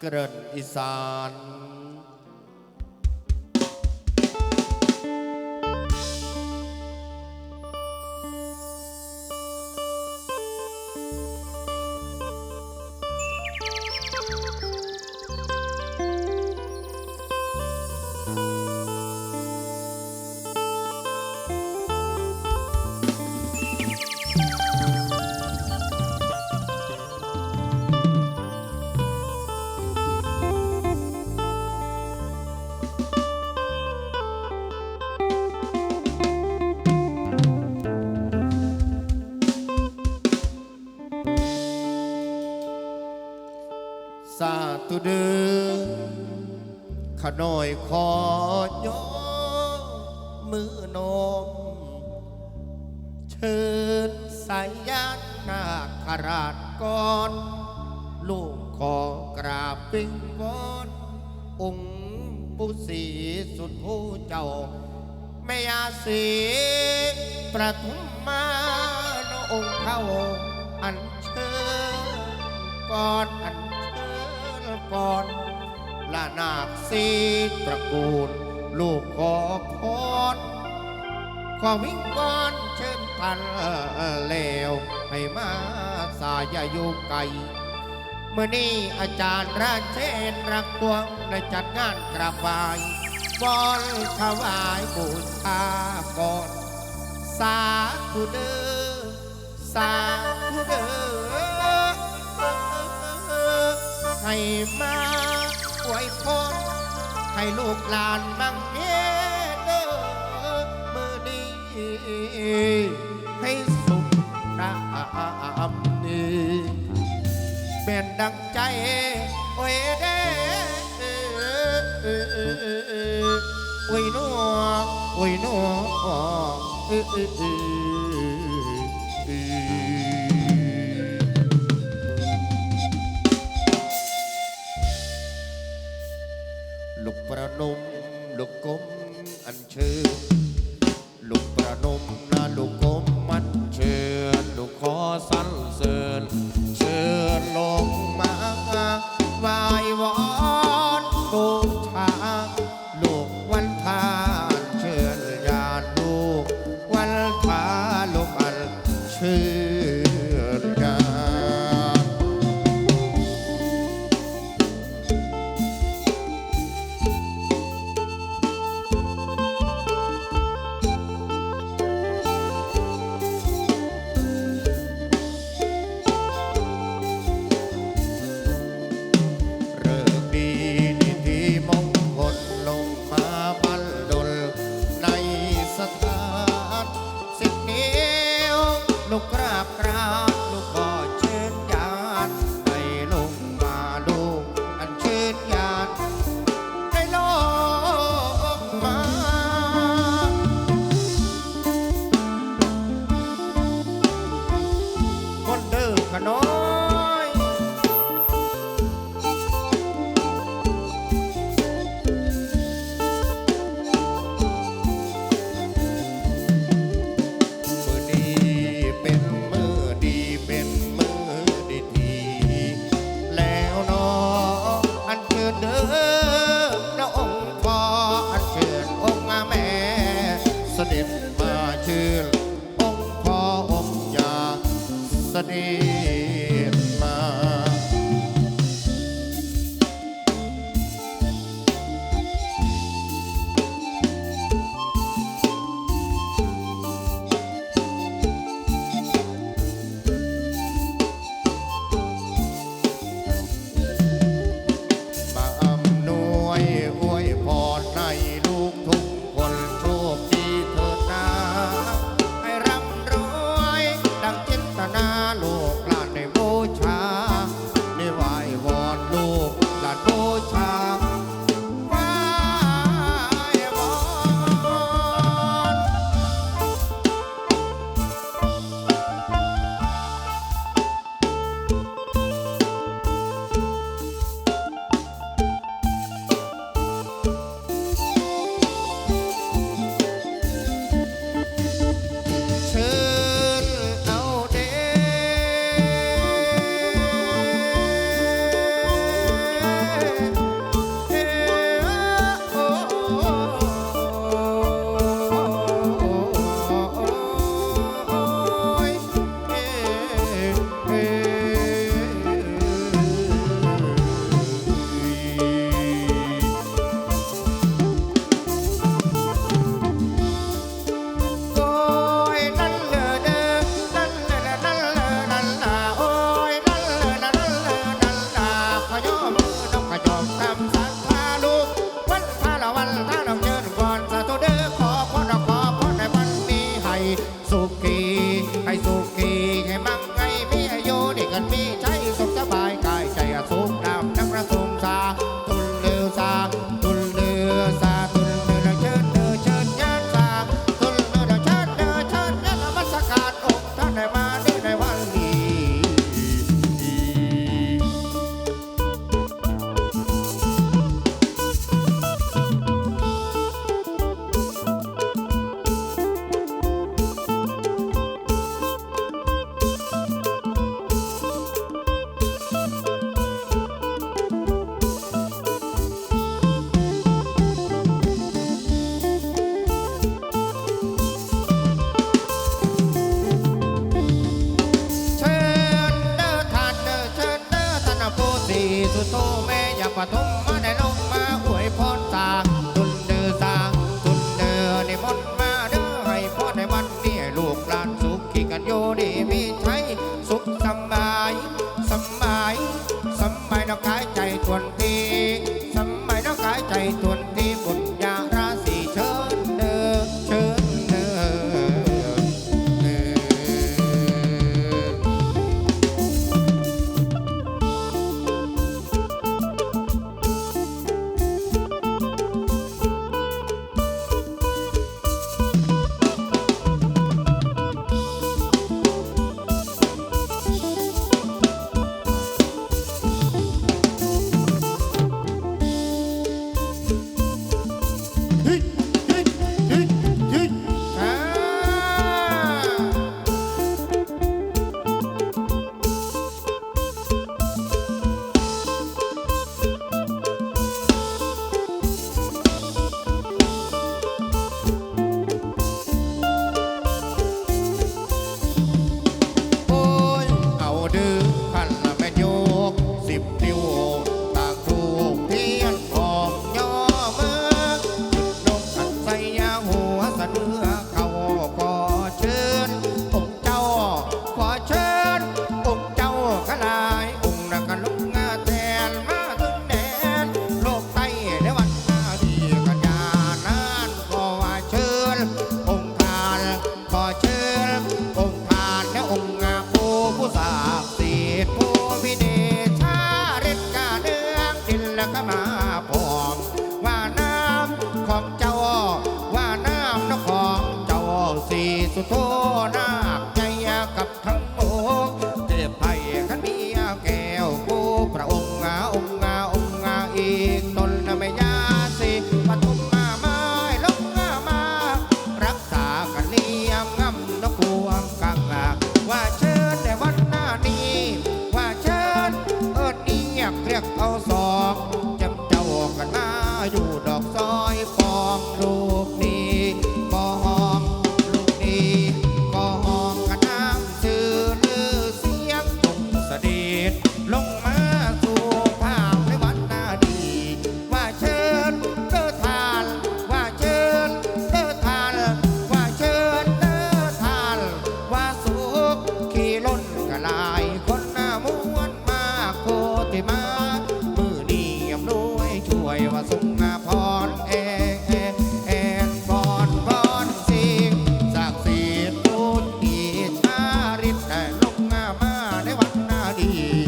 เกริ่นอีสาน สาธุเดือขน้อยขอย่อมือนม เชิญสายยานนาคราชก่อน ลูกขอกราบวิงวอนองค์ผู้สีสุดผู้เจ้าแม่ยาสีประทุมมาโนองค์เข้าอันเชิญก่อนอัน ก่อนละนาคสีตระกูล ลูกขอพรขอวิงวอนเชิญท่านแล้วให้มาสายาอยู่ไกลเมื่อนี้อาจารย์ราเชนรักพวงได้จัดงานกราบไหว้วอนถวายบูชาก่อน สาธุเด้อสาธุเด้อ ให้มาอวยพรให้ลูกหลานบังเด้อมือนี้ให้สุขรามนี้เป็นดังใจโอ้ยเด้โอ้ยนัวโอ้ยนัวเออเออเออา Yeah.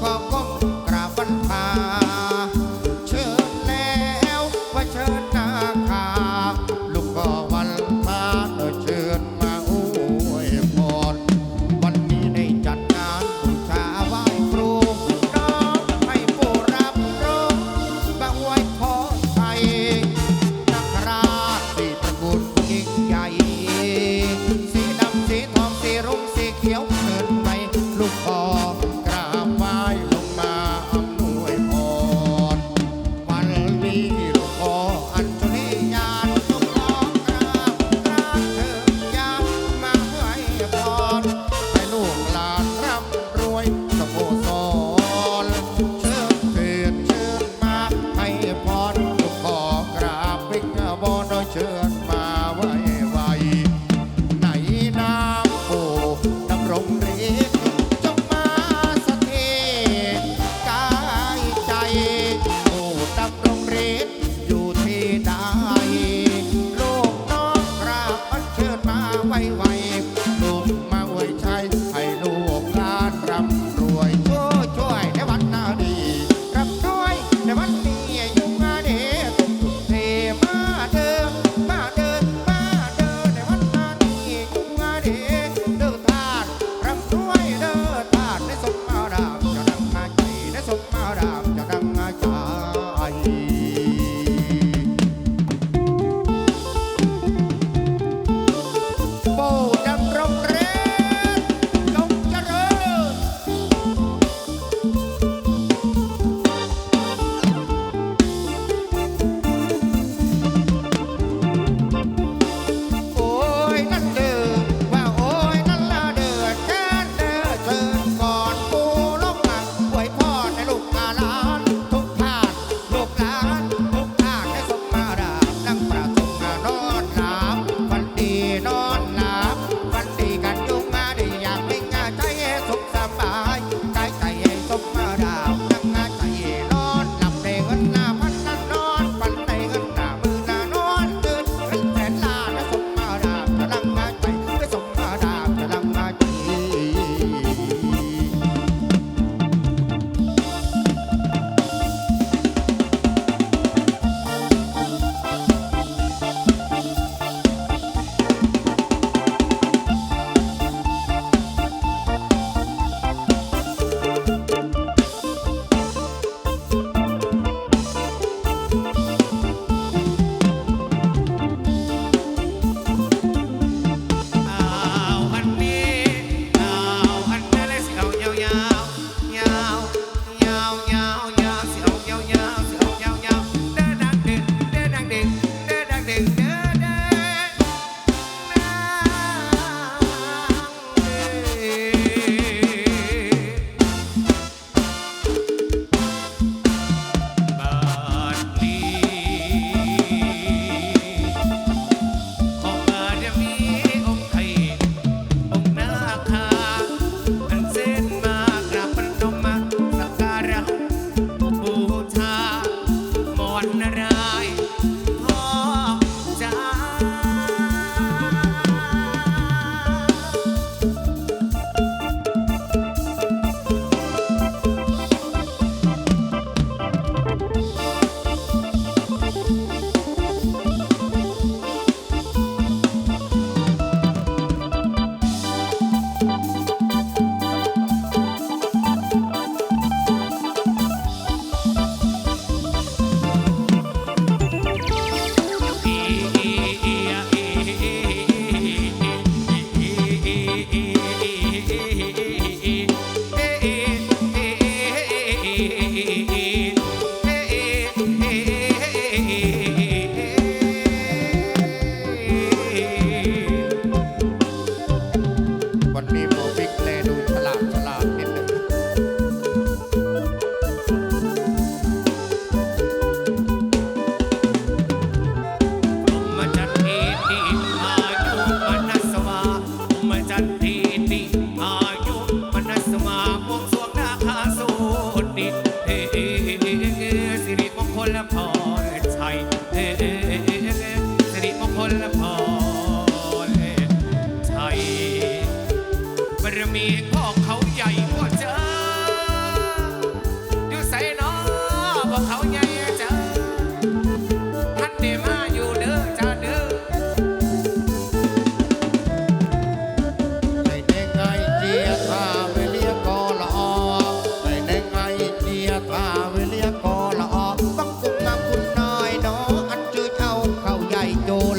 ความ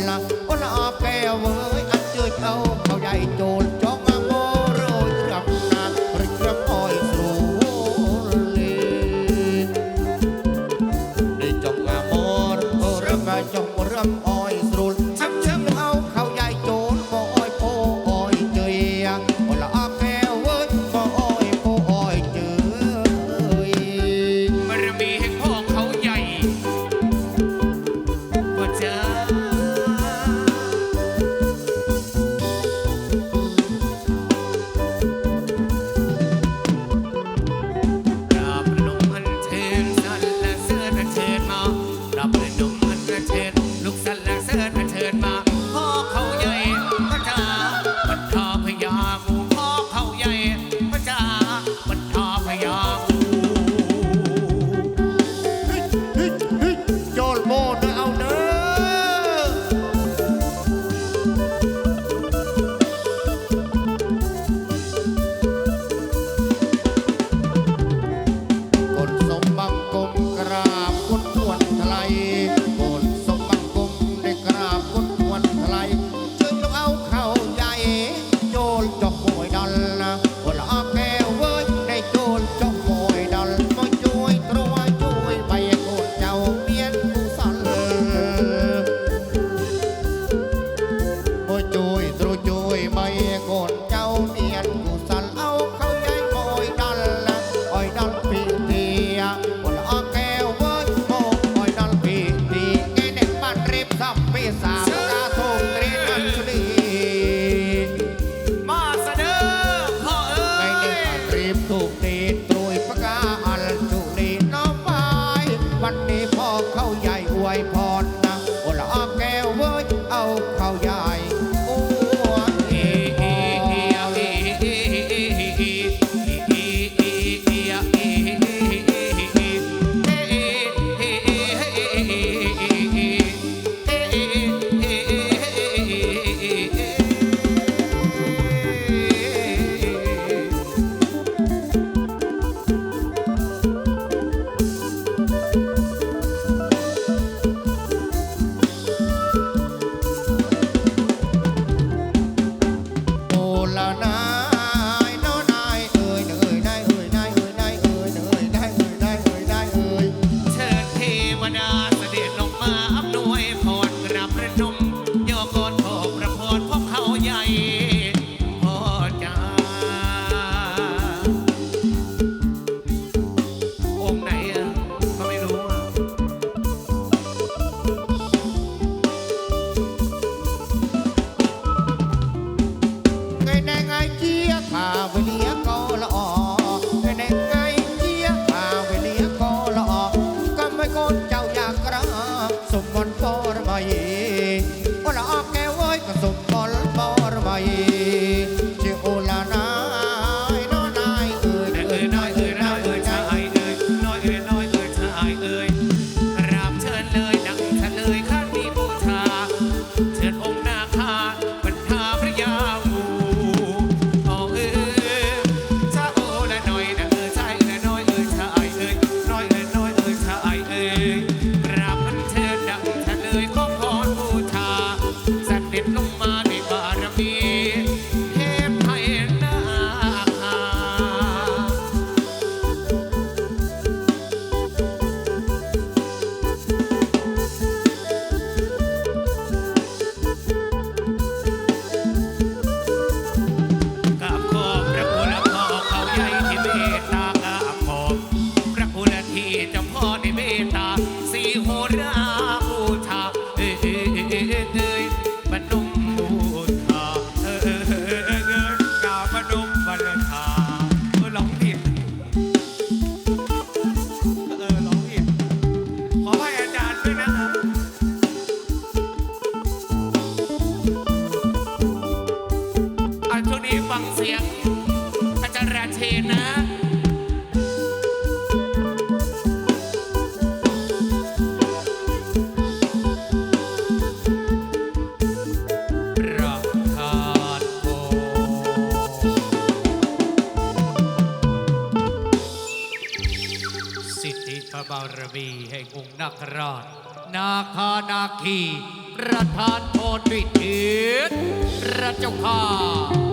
ละอ้นอาแก้ว นาคราช นาคานาคี ประธานโพธิทิศพระเจ้าข้า